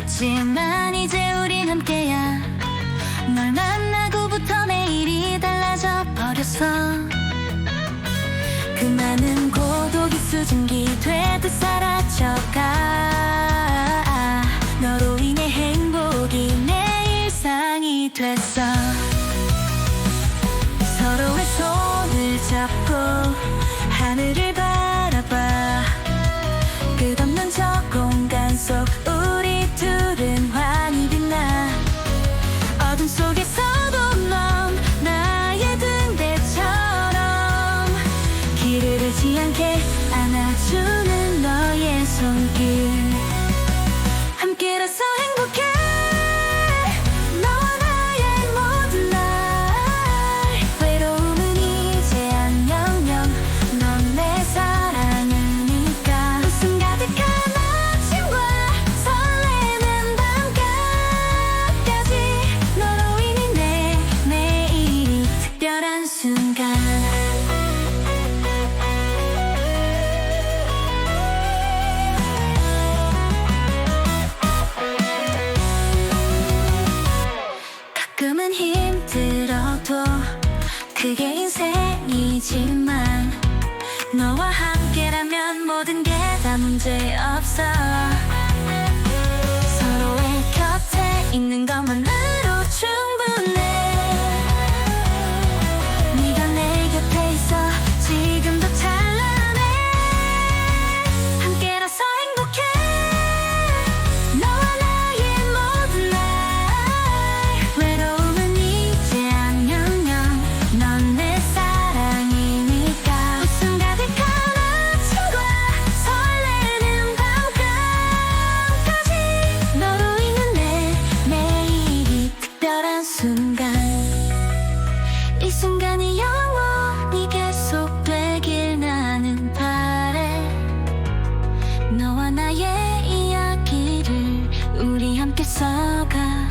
알았지만 이제 우리 함께야. 널 만나고부터 매일이 달라져 버렸어. 그 많은 고독이 수증기 되듯 사라져가. 너로 인해 행복이 내 일상이 됐어. 서로의 손을 잡고 하늘을 안아주는 너의 손길 그게 인생이지만 너와 함께라면 모든 게 다 문제 없어. 서로의 곁에 있는 것만으로 충분해 나의 이야기를 우리 함께 써가